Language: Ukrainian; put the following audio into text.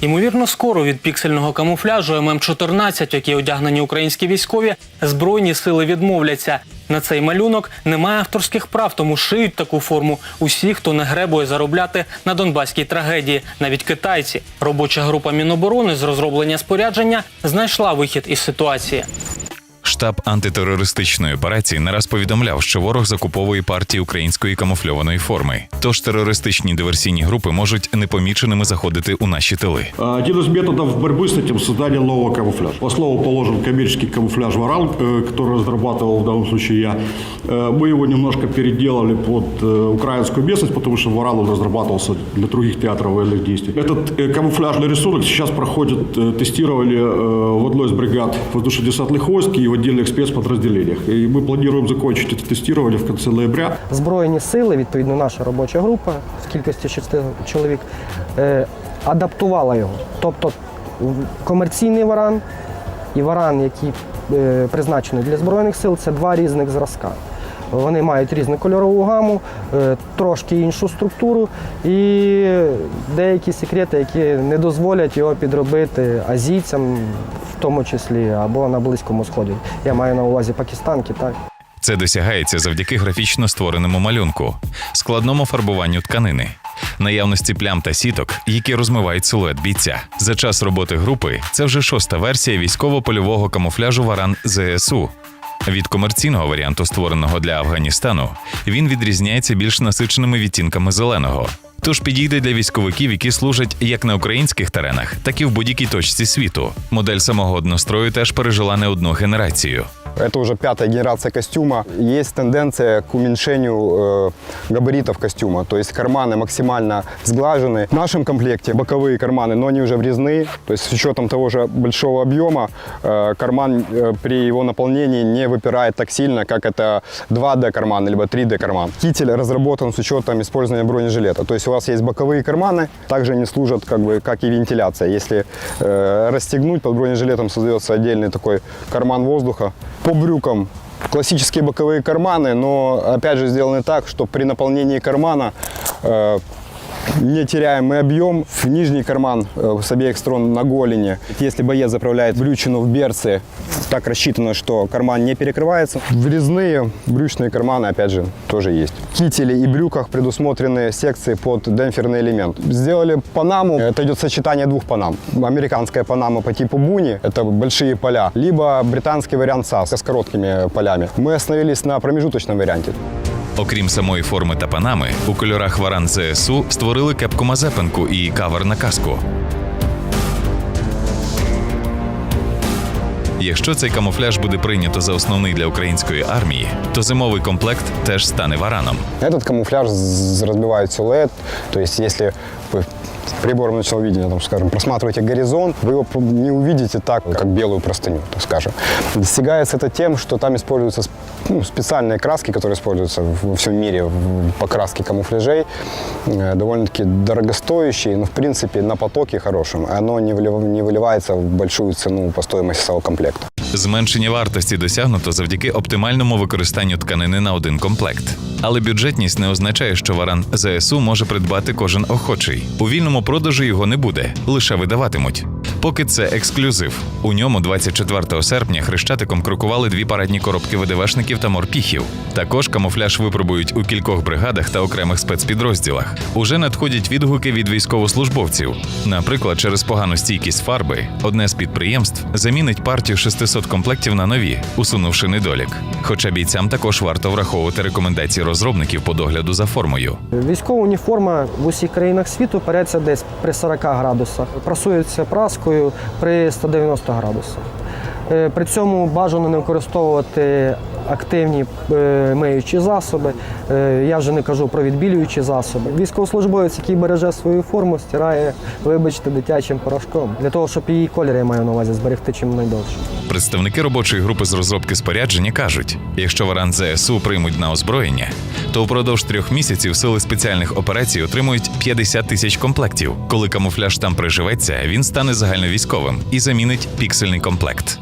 Ймовірно, скоро від піксельного камуфляжу ММ-14, які одягнені українські військові, збройні сили відмовляться. На цей малюнок немає авторських прав, тому шиють таку форму усі, хто не гребує заробляти на донбаській трагедії, навіть китайці. Робоча група Міноборони з розроблення спорядження знайшла вихід із ситуації Штаб антитерористичної операції не раз повідомляв, що ворог закуповує партії української камуфльованої форми. Тож терористичні диверсійні групи можуть непоміченими заходити у наші тили. Один из методов борьбы с этим – создание нового камуфляжа. В основу положен коммерческий камуфляж «Варан», э, который разрабатывал в данном случае я. Э, Мы его немножко переделали под э, украинскую местность, потому что «Варан» он разрабатывался для других театров военных действий. Этот э, камуфляжный рисунок сейчас проходит э, тестирование э, в одной из бригад воздушно-десантных войск и в отдельных спецподразделениях. И мы планируем закончить это тестирование в конце ноября. Збройні сили, відповідно, наша робоча група в кількості шести чоловік е, адаптувала його. Тобто в- комерційний варан і варан, який е, призначений для збройних сил, це два різних зразка. Вони мають різну кольорову гаму, е, трошки іншу структуру і деякі секрети, які не дозволять його підробити азійцям, в тому числі або на Близькому Сході. Я маю на увазі Пакистан, Китай. Це досягається завдяки графічно створеному малюнку, складному фарбуванну тканини, наявності плям та сіток, які розмивають силует бійця. За час роботи групи це вже шоста версія військово-польового камуфляжу Варан ЗСУ. Від комерційного варіанту, створеного для Афганістану, він відрізняється більш насиченими відтінками зеленого Тож підійде для військовиків, які служать як на українських теренах, так і в будь-якій точці світу. Модель самого однострою теж пережила не одну генерацію. Это уже пятая генерация костюма. Есть тенденция к уменьшению э, габаритов костюма. То есть карманы максимально сглажены. В нашем комплекте боковые карманы, но они уже врезные. То есть с учетом того же большого объема, э, карман э, при его наполнении не выпирает так сильно, как это 2D карман либо 3D карман. Китель разработан с учетом использования бронежилета. То есть у вас есть боковые карманы, также они служат как, бы, как и вентиляция. Если э, расстегнуть, под бронежилетом создается отдельный такой карман воздуха. По брюкам классические боковые карманы, но опять же сделаны так, что при наполнении кармана э, не теряем мы объем в нижний карман э, с обеих сторон на голени. Если боец заправляет брючину в берцы, так рассчитано, что карман не перекрывается. Врезные брючные карманы, опять же, тоже есть. В кителе и брюках предусмотрены секции под демпферный элемент. Сделали панаму, это идет сочетание двух панам. Американская панама по типу буни, это большие поля, либо британский вариант САС с короткими полями. Мы остановились на промежуточном варианте. Окрім самої форми та панами, у кольорах Варан ЗСУ створили кепку Мазепинку і кавер на каску. Якщо цей камуфляж буде прийнято за основний для української армії, то зимовий комплект теж стане вараном. Этот камуфляж з- разбивает силуэт, то есть если вы прибором ночного видения, там, скажем, просматриваете горизонт, вы его не увидите так, как белую простыню, так скажем. Достигается это тем, что там используются сп- ну, специальные краски, которые используются во всем мире в покраске камуфляжей, э, довольно-таки дорогостоящие, но в принципе на потоке хорошем. Оно не, не выливается в большую цену по стоимости самого комплекта. Зменшення вартості досягнуто завдяки оптимальному використанню тканини на один комплект. Але бюджетність не означає, що варан ЗСУ може придбати кожен охочий. У вільному продажу його не буде, лише видаватимуть. Поки це ексклюзив. У ньому 24 серпня хрещатиком крокували дві парадні коробки ВДВшників та морпіхів. Також камуфляж випробують у кількох бригадах та окремих спецпідрозділах. Уже надходять відгуки від військовослужбовців. Наприклад, через погану стійкість фарби одне з підприємств замінить партію 600 комплектів на нові, усунувши недолік. Хоча бійцям також варто враховувати рекомендації розробників по догляду за формою. Військова уніформа в усіх країнах світу переться десь при 40 градусах, прасується праскою при 190 градусах. Е, При цьому бажано не використовувати активні е, миючі засоби. Е, Я вже не кажу про відбілюючі засоби. Військовослужбовець, який береже свою форму, стирає, вибачте, дитячим порошком для того, щоб її колір, я маю на увазі, зберегти чим найдовше. Представники робочої групи з розробки спорядження кажуть: якщо варан ЗСУ приймуть на озброєння, то впродовж трьох місяців сили спеціальних операцій отримують 50 тисяч комплектів. Коли камуфляж там приживеться, він стане загальновійськовим і замінить піксельний комплект.